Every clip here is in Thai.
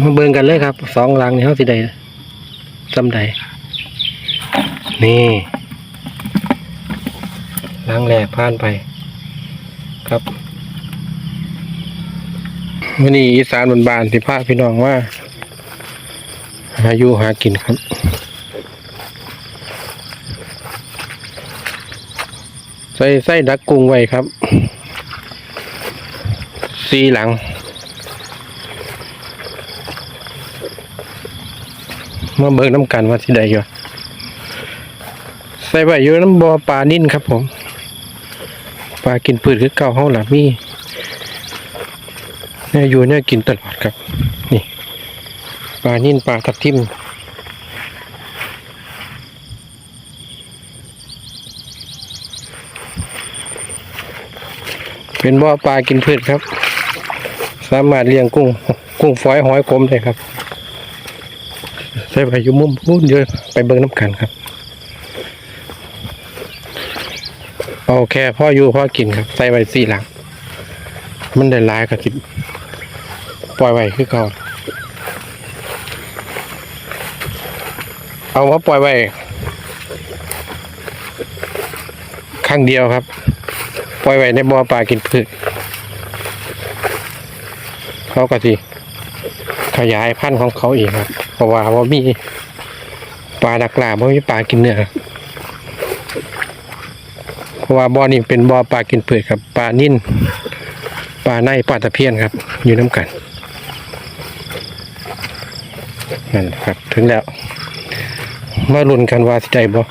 มาเบิ่งกันเลยครับสองหลังนี่เขาสิได้จำได้นี่หลังแรกผ่านไป ครับวันนี้อีสานบนบานสิพาพี่น้องว่าหาอยู่หากินครับใส่ใส่ดักกุ้งไว้ครับ สีหลัง มาเบิกน้ำกันว่าที่ใดอยู่ใส่ไว้อยู่น้ำบ่อปลานิ่นครับผมปลากินพืชคือเก่าเฮาล่ะมีเนี่ยอยู่เนี่ยกินตลอดครับนี่ปลานิ่นปลาทับทิมเป็นบ่อปลากินพืชครับ สามารถเลี้ยงกุ้ง กุ้งฝอยหอยกลมได้ครับ ใส่ไปอยู่มุมพูนเยอะไปเบิ่งน้ำกันครับเอาแค่พ่ออยู่พ่อกินครับ ใส่ไว้สี่หลัง มันได้หลายกับสิบปล่อยไว้คือเก่าเอามาปล่อยไว้ครั้งเดียวครับ ปล่อยไว้ในบ่อปลากินพืชเขาก็สิ ขยายพันธุ์ของเขาเองครับ เพราะว่าว่ามีปลาดักลาบ่มีปลากินเนื้อเพราะว่าบ่อนี้เป็นบ่อปลากินเปลือกครับปลานิ่นปลาในปลาตะเพียนครับ อยู่น้ำกันนั่นครับ ถึงแล้วมาลุ้นกันว่าสิใจบ่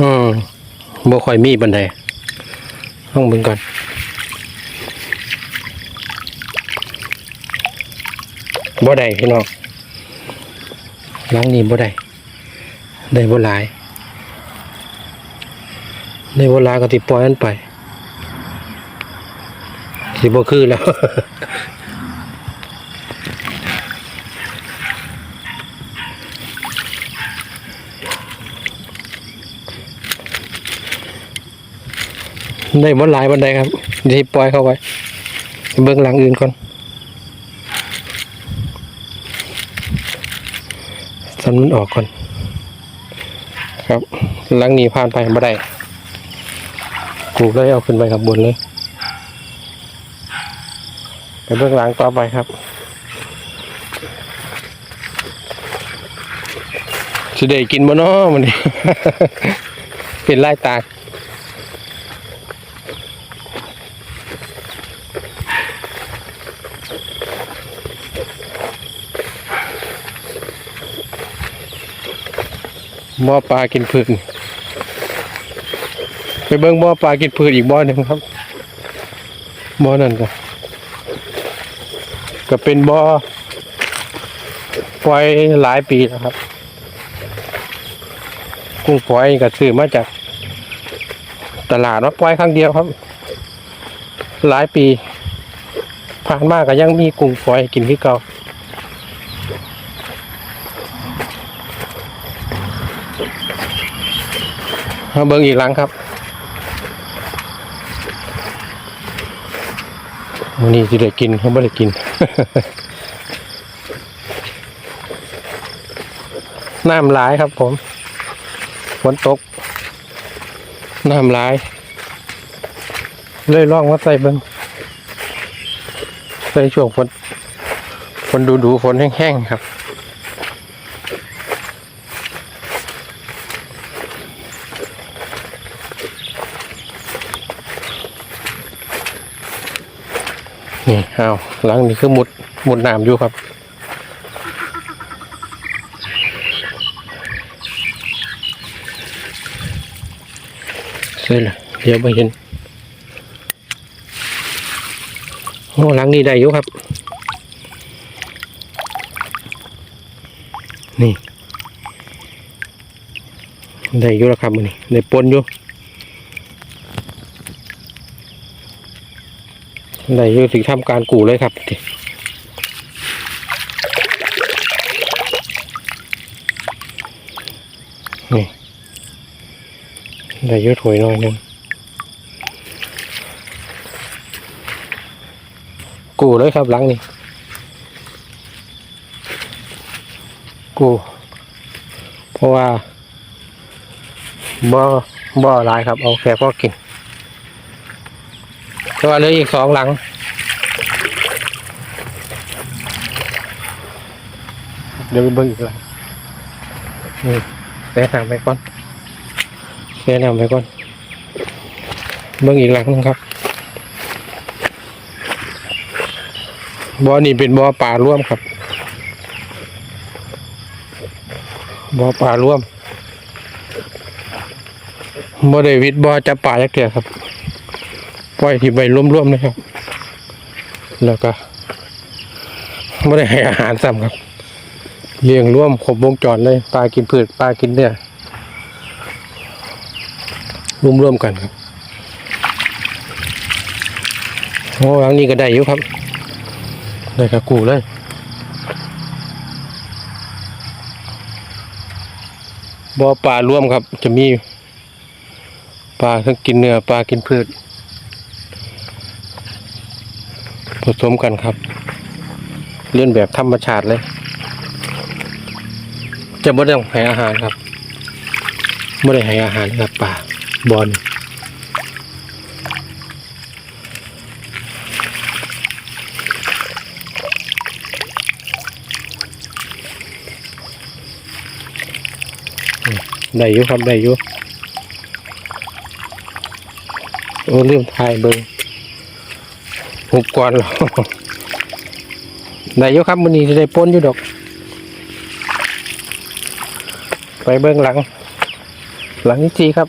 อืม บ่ค่อยมีบันไดห้องบึงก่อนบ่ได้พี่น้องหล้างนี้บ่ได้ได้บ่หลายได้บ่หลายก็ติปล่อยมันไปสิบ่คือแล้ว ได้บ่หลายบันไดครับดีปล่อยเข้าไว้เบิ่งหลังอื่นก่อนสันมันออกก่อน ครับหลังนี้ผ่านไปบ่ได้ถูกเลยเอาขึ้นไปกับบนเลยไปเบื้องหลังต่อไปครับสิได้กินบ่เนาะมันนี้เป็นไล่ตาก บ่อปลากินพืชไปเบิ่งบ่อปลากินพืชอีกบ่อหนึ่งครับบ่อนั่นก็ก็เป็นบ่อปล่อยหลายปีแล้วครับ กุ้งปล่อยก็ซื้อมาจากตลาดมาปล่อยครั้งเดียวครับ หลายปี ผ่านมาก็ยังมีกุ้งปล่อยกินที่เก่า มา เบิ่งอีกหลังครับวันนี้ที่ได้กินเขาไม่ได้กิน น้ำหลายครับผมฝนตก น้ำหลาย เลยล่องว่าใส่เบิ่งใส่ช่วงฝนฝนดูดูฝนแห้งๆครับ นี่เอาหลังนี่คือมุดมุดน้ำอยู่ครับ เสร็จแล้วเดี๋ยวไปเห็นโอ้หลังนี้ได้อยู่ครับ นี่ ได้อยู่แล้วครับมันนี่ได้ปนอยู่ ได้อยูถึงทำการกูเลยครับนี่ได้อยุถวยหน่อยหนึงกูเลยครับหลังนี่กูเพราะว่าบ่บ่หลายครับ เอาแค่พอกิน แต่ว่าเหลืออีกสองหลัง เดี๋ยวไปเบิ่งอีกหลังนี่แนะนำไปก่อนแนะนำไปก่อน เบิ่งอีกหลังหนึงครับบ่อนี่เป็นบ่อป่าร่วมครับบ่อป่าร่วมบ่ได้วิดบ่อจับป่าจักเกียครับ ปล่อยที่ใบร่วมๆนะครับ แล้วก็ไม่ได้ให้อาหารซ้ำครับ เลี้ยงร่วมครบวงจรเลยปลากินพืชปลากินเนื้อร่วมร่วมๆกันครับโอ้หลังนี้ก็ได้อยู่ครับได้กระกูเลยบ่อปลาร่วมครับ จะมีปลาทั้งกินเนื้อปลากินพืช ผสมกันครับ เลียนแบบธรรมชาติเลย จะไม่ได้ให้อาหารครับไม่ได้ให้อาหารครับป่าบอลได้อยู่ครับได้อยู่โอ้ลืมถ่ายเบิ้ง หุบก่อนหรอได้ยู่ครับมันนี้จะได้ปนอยู่ดอก ไปเบื้องหลัง หลังที่สีครับ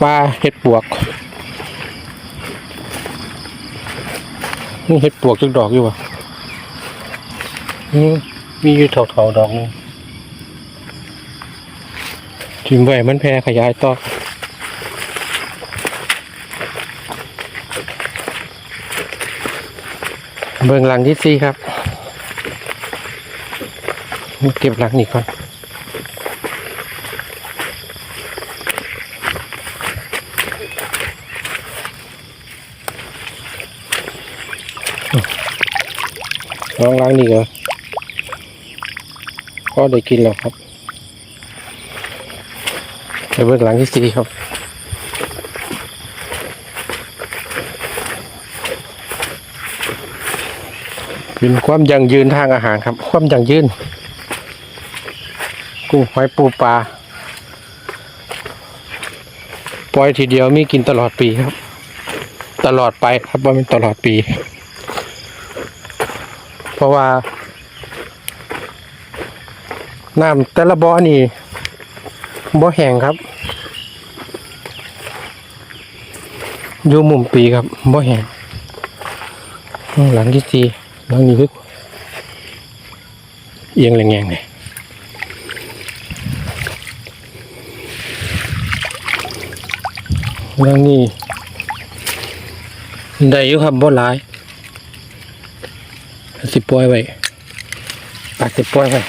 ปลาเห็ดปวกนี่เห็ดปวกจักดอกอยู่วะนี่มีอยู่เถาๆดอกนึง ทิมไว้มันแพร่ขยายต่อเบื้องหลังที่สี่ครับ เก็บหลังนี้ก่อนลองล้างนี่ก็ก็ได้กินแล้วครับ เบื้องหลังที่สี่ครับเป็นความยั่งยืนทางอาหารครับ ความยั่งยืน กุ้งหอยปูปลาปล่อยทีเดียวมีกินตลอดปีครับ ตลอดไปครับว่าเป็นตลอดปี เพราะว่าน้ำแต่ละบ่อนี่บ่แห้งครับ อยู่มุมปีครับบ่แห้งหลังที่สี่หลังนี้คือเอียงแรงๆเลยหลังนี้ได้อยู่ครับบ่หลายสิปล่อยไว้ปากสิปล่อยไว้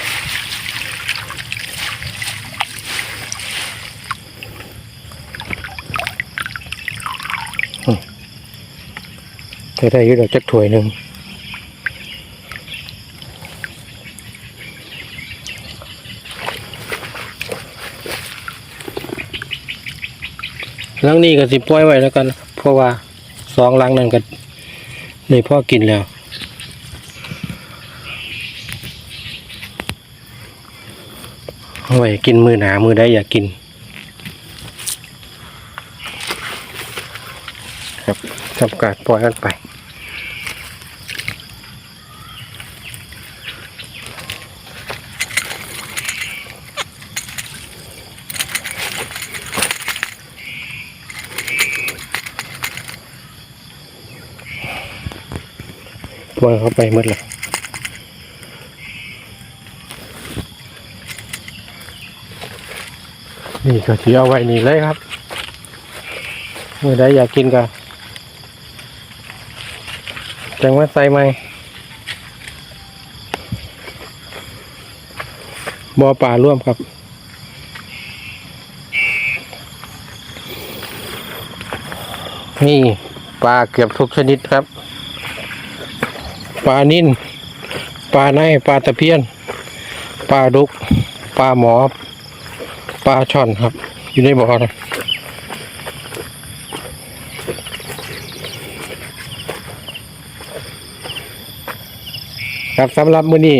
แต่ได้ยู่ดอกจักถ้วยหนึ่งหลังนี้ก็สิปล่อยไว้แล้วกัน เพราะว่าสองหลังนั้นก็ได้พ่อกินแล้วเอาไว้กินมือหนามือได้อยากกิน ครับทำการปล่อยกันไป ปล่อยเขาไปหมดเลยนี่ก็ถือเอาไว้นี่เลยครับเมื่อใดอยากกินก็จังว่าใส่ไหมบ่อปลาร่วมครับนี่ปลาเกือบทุกชนิดครับ ลานิ่นปลาในปลาตะเพียนปลาดุกปลาหมอปลาช่อนครับ อยู่ในบ่อนะครับสำหรับมื้อนี้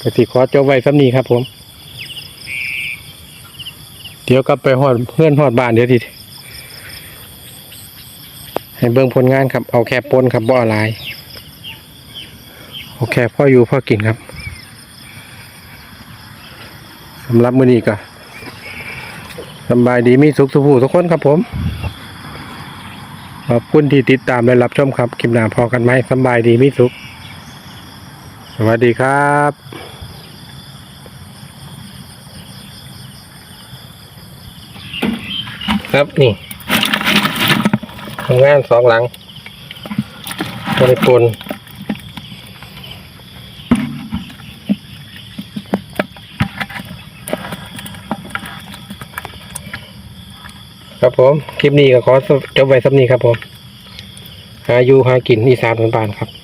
ก็สิขอจบไว้สำนี้ครับผม เดี๋ยวกลับไปหอดเพื่อนหอดบ้านเดี๋ยวที ให้เบิ่งผลงานครับ เอาแค่ปนครับบ่อลายเอาแค่พ่ออยู่พ่อกินครับสำหรับมื้อนี้ก็สบายดีมีสุขสุขผู้ทุกคนครับผมขอบคุณที่ติดตามและรับชมครับคลิปหน้าพอกันไหมสบายดีมีสุข สวัสดีครับครับนี่ ทำงานสองหลังบริปนครับผม คลิปนี้ก็ขอจบไว้สักนี้ครับผม หาอยู่หากินอีสานบ้านๆครับ